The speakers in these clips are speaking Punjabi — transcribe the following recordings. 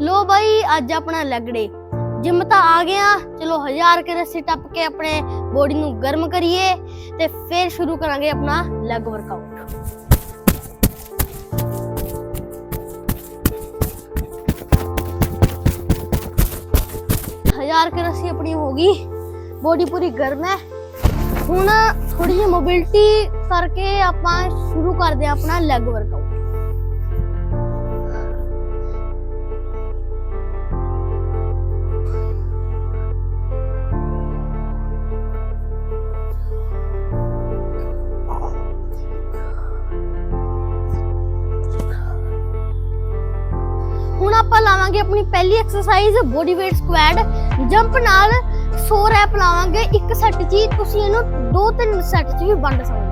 ਲੋ ਬਾਈ, ਅੱਜ ਆਪਣਾ ਲੈਗੜੇ। ਜਿਮ ਤਾਂ ਆ ਗਿਆ। ਚਲੋ, ਹਜ਼ਾਰ ਕੇ ਰੱਸੀ ਟੱਪ ਕੇ ਆਪਣੇ ਬੋਡੀ ਨੂੰ ਗਰਮ ਕਰੀਏ ਤੇ ਫਿਰ ਸ਼ੁਰੂ ਕਰਾਂਗੇ ਆਪਣਾ ਲੈਗ ਵਰਕਆਊਟ ਹਜ਼ਾਰ ਕੇ ਰੱਸੀ ਆਪਣੀ ਹੋ ਗਈ। ਬੋਡੀ ਪੂਰੀ ਗਰਮ ਹੈ। ਹੁਣ ਥੋੜੀ ਜਿਹੀ ਮੋਬਿਲਟੀ ਕਰਕੇ ਆਪਾਂ ਸ਼ੁਰੂ ਕਰਦੇ ਹਾਂ ਆਪਣਾ ਲੈਗ ਵਰਕਆਊਟ ਆਪਾਂ ਲਾਵਾਂਗੇ ਆਪਣੀ ਪਹਿਲੀ exercise body weight squat jump ਨਾਲ 100 ਰੈਪ ਲਾਵਾਂਗੇ, ਇੱਕ ਸੈੱਟ 'ਚ ਤੁਸੀਂ ਇਹਨੂੰ ਦੋ ਤਿੰਨ ਸੈੱਟ 'ਚ ਵੀ ਵੰਡ ਸਕਦੇ ਹੋ।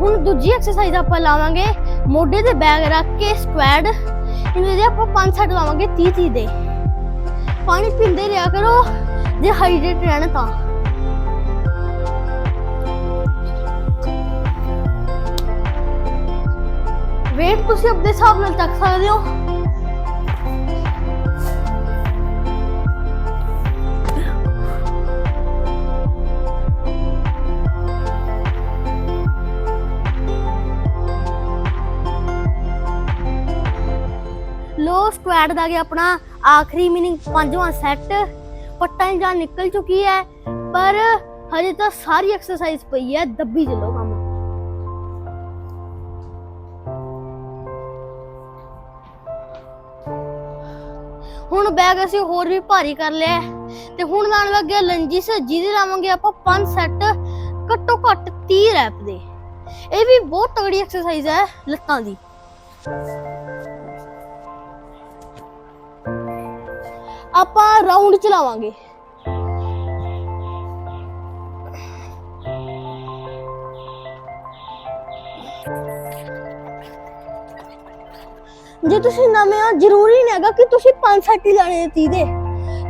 ਹੁਣ ਦੂਜੀ ਐਕਸਰਸਾਈਜ਼ ਆਪਾਂ ਲਾਵਾਂਗੇ, ਮੋਢੇ ਤੇ ਬੈਗ ਰੱਖ ਕੇ ਸਕੁਐਡ ਇਹਦੇ ਆਪਾਂ ਪੰਜ ਸੈੱਟ ਲਾਵਾਂਗੇ 30 30 ਦੇ। ਪਾਣੀ ਪੀਂਦੇ ਰਿਹਾ ਕਰੋ। ਜੇ ਹਾਈਡਰੇਟ ਰਹਿਣਾ ਤਾਂ। ਵੇਟ ਤੁਸੀਂ ਆਪਣੇ ਹਿਸਾਬ ਨਾਲ ਚੱਕ ਸਕਦੇ ਹੋ। ਲੋ ਸਕੁਐਡ ਦਾ ਗਿਆ ਆਪਣਾ ਆਖਰੀ ਮੀਨਿੰਗ ਪੰਜਵਾਂ ਸੈੱਟ ਪੱਟਾਂ ਦੀ ਨਿਕਲ ਚੁੱਕੀ ਹੈ, ਪਰ ਹਜੇ ਤਾਂ ਸਾਰੀ ਐਕਸਰਸਾਈਜ਼ ਪਈ ਹੈ, ਦੱਬੀ ਚੱਲੋ ਕੰਮ ਹੁਣ ਬੈਗ ਅਸੀਂ ਹੋਰ ਵੀ ਭਾਰੀ ਕਰ ਲਿਆ ਤੇ ਹੁਣ ਲਾਣ ਲੱਗੇ ਲੰਜਿਸ ਜਿਹਦੇ ਲਾਵਾਂਗੇ ਆਪਾਂ ਪੰਜ ਸੈੱਟ ਘੱਟੋ ਘੱਟ 30 ਰੈਪ ਦੇ। ਇਹ ਵੀ ਬਹੁਤ ਤਗੜੀ ਐਕਸਰਸਾਈਜ਼ ਹੈ ਲੱਤਾਂ ਦੀ। ਆਪਾਂ ਰਾਉਂਡ ਚਲਾਵਾਂਗੇ। ਜੇ ਤੁਸੀਂ ਨਵੇਂ ਹੋ, ਜ਼ਰੂਰੀ ਨਹੀਂ ਹੈਗਾ ਕਿ ਤੁਸੀਂ ਪੰਜ ਸੈੱਟ ਹੀ ਲਾਣੇ ਨੇ 30 ਦੇ।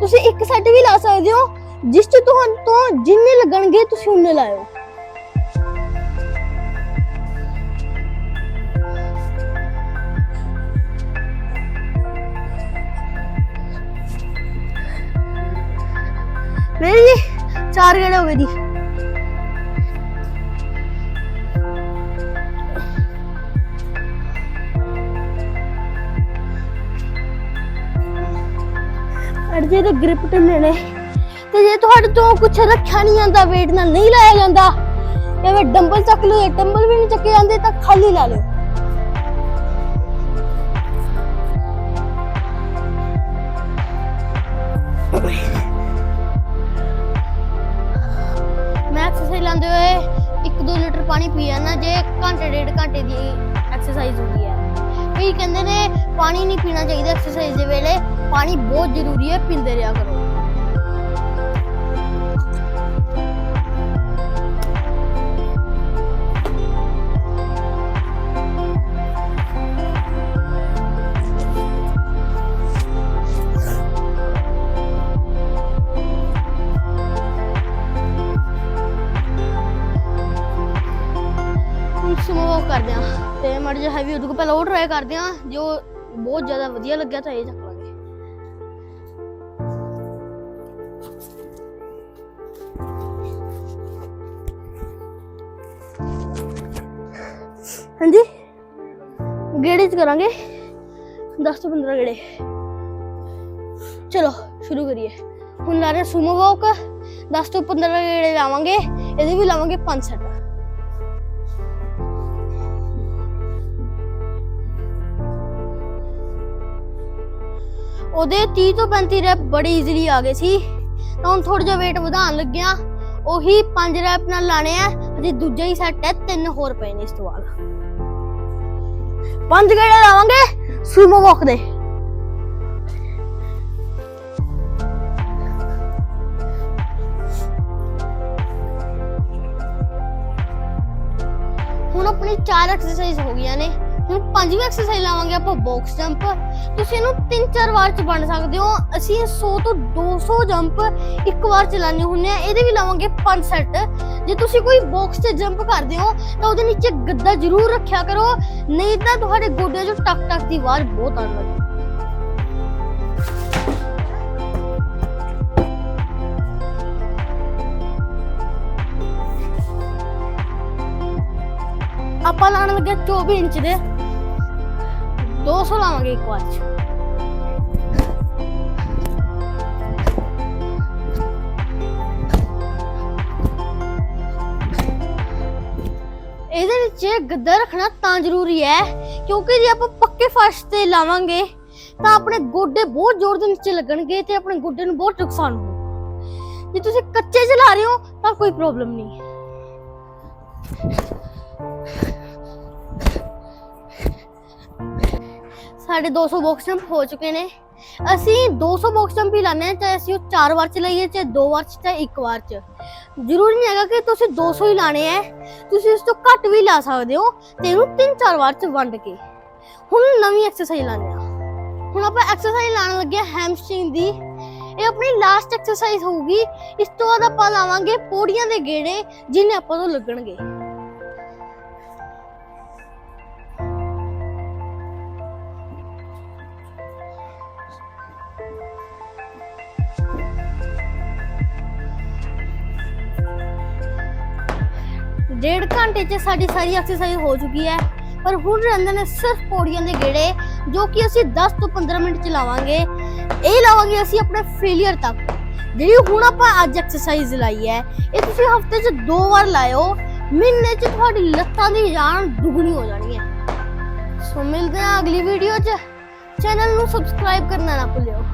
ਤੁਸੀਂ ਇੱਕ ਸੈੱਟ ਵੀ ਲਾ ਸਕਦੇ ਹੋ, ਜਿਸ ਚ ਤੁਹਾਨੂੰ ਤੋਂ ਜਿੰਨੇ ਲੱਗਣਗੇ, ਤੁਸੀਂ ਉਹਨੇ ਲਾਇਓ। ਮੇਰੀ ਜੀ, ਚਾਰ ਗੇੜੇ ਹੋ ਗਏ ਜੀ। ਅੜਜੇ ਦੇ ਗ੍ਰਿਪ ਢਿੱਲੇ ਨੇ। ਤੇ ਜੇ ਤੁਹਾਡੇ ਤੋਂ ਕੁਝ ਰੱਖਿਆ ਨਹੀਂ ਜਾਂਦਾ, weight ਨਾਲ ਨਹੀਂ ਲਾਇਆ ਜਾਂਦਾ ਜਾਂ ਡੰਬਲ ਚੱਕ ਲਓ ਡੰਬਲ ਵੀ ਨਹੀਂ ਚੱਕੇ ਜਾਂਦੇ, ਤਾਂ ਖਾਲੀ ਲਾ ਲਓ। ਮੈਂ ਹੋਏ 1-2 ਲੀਟਰ ਪਾਣੀ ਪੀ ਜਾਂਦਾ, ਜੇ ਘੰਟੇ, ਡੇਢ ਘੰਟੇ ਦੀ ਐਕਸਰਸਾਈਜ਼ ਹੁੰਦੀ ਹੈ। ਕਈ ਕਹਿੰਦੇ ਨੇ ਪਾਣੀ ਨਹੀਂ ਪੀਣਾ ਚਾਹੀਦਾ ਐਕਸਰਸਾਈਜ਼ ਦੇ ਵੇਲੇ, ਪਾਣੀ ਬਹੁਤ ਜ਼ਰੂਰੀ ਹੈ, ਪੀਂਦੇ ਰਿਹਾ ਕਰੋ। ਹੈਵੀ ਉਹਦੇ ਕੋ ਪਹਿਲਾਂ ਉਹ ਟਰਾਈ ਕਰਦੇ ਆ ਜੋ ਬਹੁਤ ਜ਼ਿਆਦਾ ਵਧੀਆ ਲੱਗਿਆ ਤਾਂ ਇਹ ਚੱਕ ਲਾਂਗੇ। ਹਾਂਜੀ? ਗੇੜੇ ਚ ਕਰਾਂਗੇ। 10 ਤੋਂ 15 ਗੇੜੇ। ਚਲੋ, ਸ਼ੁਰੂ ਕਰੀਏ। ਹੁਣ ਲਾ ਰਹੇ ਸੁਮੋ ਵਾਕ 10 ਤੋਂ 15 ਗੇੜੇ ਲਾਵਾਂਗੇ। ਇਹਦੇ ਵੀ ਲਾਵਾਂਗੇ 5 ਸੈਟ ਉਹਦੇ 30 ਤੋਂ 35 ਰੈਪ ਬੜੇ ਈਜ਼ੀਲੀ ਆ ਗਏ ਸੀ। ਤਾਂ ਹੁਣ ਥੋੜਾ ਜਿਹਾ weight ਵਧਾਉਣ ਲੱਗਿਆ। ਉਹੀ 5 ਰੈਪ ਨਾਲ ਲਾਣੇ ਆ। ਅਜੇ ਦੂਜਾ ਹੀ ਸੈੱਟ ਹੈ, ਤਿੰਨ ਹੋਰ ਪਏ ਨੇ ਇਸ ਤੋਂ ਬਾਅਦ। ਪੰਜ ਗੇੜੇ ਲਾਵਾਂਗੇ ਸੂਮੋ ਵਾਕ ਦੇ। ਹੁਣ ਆਪਣੀ ਚਾਰ ਐਕਸਰਸਾਈਜ਼ ਹੋ ਗਈਆਂ ਨੇ। ਹੁਣ ਪੰਜਵੀਂ ਐਕਸਰਸਾਈਜ਼ ਲਾਵਾਂਗੇ ਆਪਾਂ ਬਾਕਸ ਜੰਪ ਤੁਸੀਂ ਇਹਨੂੰ 3-4 ਵਾਰ ਚ ਬਣ ਸਕਦੇ ਹੋ। ਅਸੀਂ 100 ਤੋਂ 200 ਜੰਪ ਇੱਕ ਵਾਰ ਚਲਾਣੇ ਹੁੰਦੇ ਆ ਇਹਦੇ ਵੀ ਲਾਵਾਂਗੇ 5 ਸੈੱਟ ਜੇ ਤੁਸੀਂ ਕੋਈ ਬਾਕਸ ਤੇ ਜੰਪ ਕਰਦੇ ਹੋ, ਤਾਂ ਉਹਦੇ ਨੀਚੇ ਗੱਦਾ ਜ਼ਰੂਰ ਰੱਖਿਆ ਕਰੋ। ਨਹੀਂ ਤਾਂ ਤੁਹਾਡੇ ਗੋਡਿਆਂ 'ਚੋਂ ਟਕ ਟਕ ਦੀ ਆਵਾਜ਼ ਬਹੁਤ ਆਉਣ ਲੱਗੀ ਆਪਾਂ ਲਾਣ ਲੱਗੇ 24 ਇੰਚ ਦੇ। 200 ਲਾਵਾਂਗੇ ਇੱਕ ਵਾਰ ਚ ਇਹਦੇ ਵਿੱਚ ਗੱਦਾ ਰੱਖਣਾ ਤਾਂ ਜ਼ਰੂਰੀ ਹੈ, ਕਿਉਂਕਿ ਜੇ ਆਪਾਂ ਪੱਕੇ ਫਰਸ਼ ਤੇ ਲਾਵਾਂਗੇ, ਤਾਂ ਆਪਣੇ ਗੋਡੇ ਬਹੁਤ ਜ਼ੋਰ ਦੇ ਨੀਚੇ ਲੱਗਣਗੇ ਤੇ ਆਪਣੇ ਗੋਡੇ ਨੂੰ ਬਹੁਤ ਨੁਕਸਾਨ ਹੋਊਗਾ ਜੇ ਤੁਸੀਂ ਕੱਚੇ ਚਲਾ ਰਹੇ ਹੋ, ਤਾਂ ਕੋਈ ਪ੍ਰੋਬਲਮ ਨਹੀਂ। ਸਾਡੇ 200 ਬਾਕਸ ਜੰਪ ਹੋ ਚੁੱਕੇ ਨੇ। ਅਸੀਂ 200 ਬਾਕਸ ਜੰਪ ਹੀ ਲਾਣੇ ਆ ਚਾਹੇ ਅਸੀਂ ਉਹ 4 ਵਾਰ ਚ ਲਾਈਏ, ਚਾਹੇ 2 ਵਾਰ ਚ, ਚਾਹੇ 1 ਵਾਰ ਚ। ਜ਼ਰੂਰੀ ਨਹੀਂ ਹੈਗਾ ਕਿ ਤੁਸੀਂ 200 ਹੀ ਲਾਣੇ ਆ ਤੁਸੀਂ ਇਸ ਤੋਂ ਘੱਟ ਵੀ ਲਾ ਸਕਦੇ ਹੋ ਤੇ ਇਹਨੂੰ 3-4 ਵਾਰ ਚ ਵੰਡ ਕੇ। ਹੁਣ ਨਵੀਂ ਐਕਸਰਸਾਈਜ਼ ਲਾਣੇ ਆ ਹੁਣ ਆਪਾਂ ਐਕਸਰਸਾਈਜ਼ ਲਾਣ ਲੱਗੇ ਹੈਮਸਟ੍ਰਿੰਗ ਦੀ। ਇਹ ਆਪਣੀ ਲਾਸਟ ਐਕਸਰਸਾਈਜ਼ ਹੋਊਗੀ। ਇਸ ਤੋਂ ਬਾਅਦ ਆਪਾਂ ਲਾਵਾਂਗੇ ਪੌੜੀਆਂ ਦੇ ਗੇੜੇ, ਜਿਨੇ ਆਪਾਂ ਤੋਂ ਲੱਗਣਗੇ। ਡੇਢ ਘੰਟੇ 'ਚ ਸਾਡੀ ਸਾਰੀ ਐਕਸਰਸਾਈਜ਼ ਹੋ ਚੁੱਕੀ ਹੈ। ਪਰ ਹੁਣ ਰਹਿੰਦੇ ਨੇ ਸਿਰਫ ਪੌੜੀਆਂ ਦੇ ਗੇੜੇ, ਜੋ ਕਿ ਅਸੀਂ 10 ਤੋਂ 15 ਮਿੰਟ ਚਲਾਵਾਂਗੇ ਇਹ ਲਾਵਾਂਗੇ ਅਸੀਂ ਆਪਣੇ ਫੇਲਿਅਰ ਤੱਕ। ਜਿਹੜੀ ਹੁਣ ਆਪਾਂ ਅੱਜ ਐਕਸਰਸਾਈਜ਼ ਲਾਈ ਹੈ, ਇਹ ਤੁਸੀਂ ਹਫ਼ਤੇ 'ਚ ਦੋ ਵਾਰ ਲਾਇਓ। ਮਹੀਨੇ 'ਚ ਤੁਹਾਡੀ ਲੱਤਾਂ ਦੀ ਜਾਨ ਦੁੱਗਣੀ ਹੋ ਜਾਣੀ ਹੈ। ਸੋ ਮਿਲਦੇ ਹਾਂ ਅਗਲੀ ਵੀਡੀਓ 'ਚ। ਚੈਨਲ ਨੂੰ ਸਬਸਕ੍ਰਾਈਬ ਕਰਨਾ ਨਾ ਭੁੱਲਿਓ।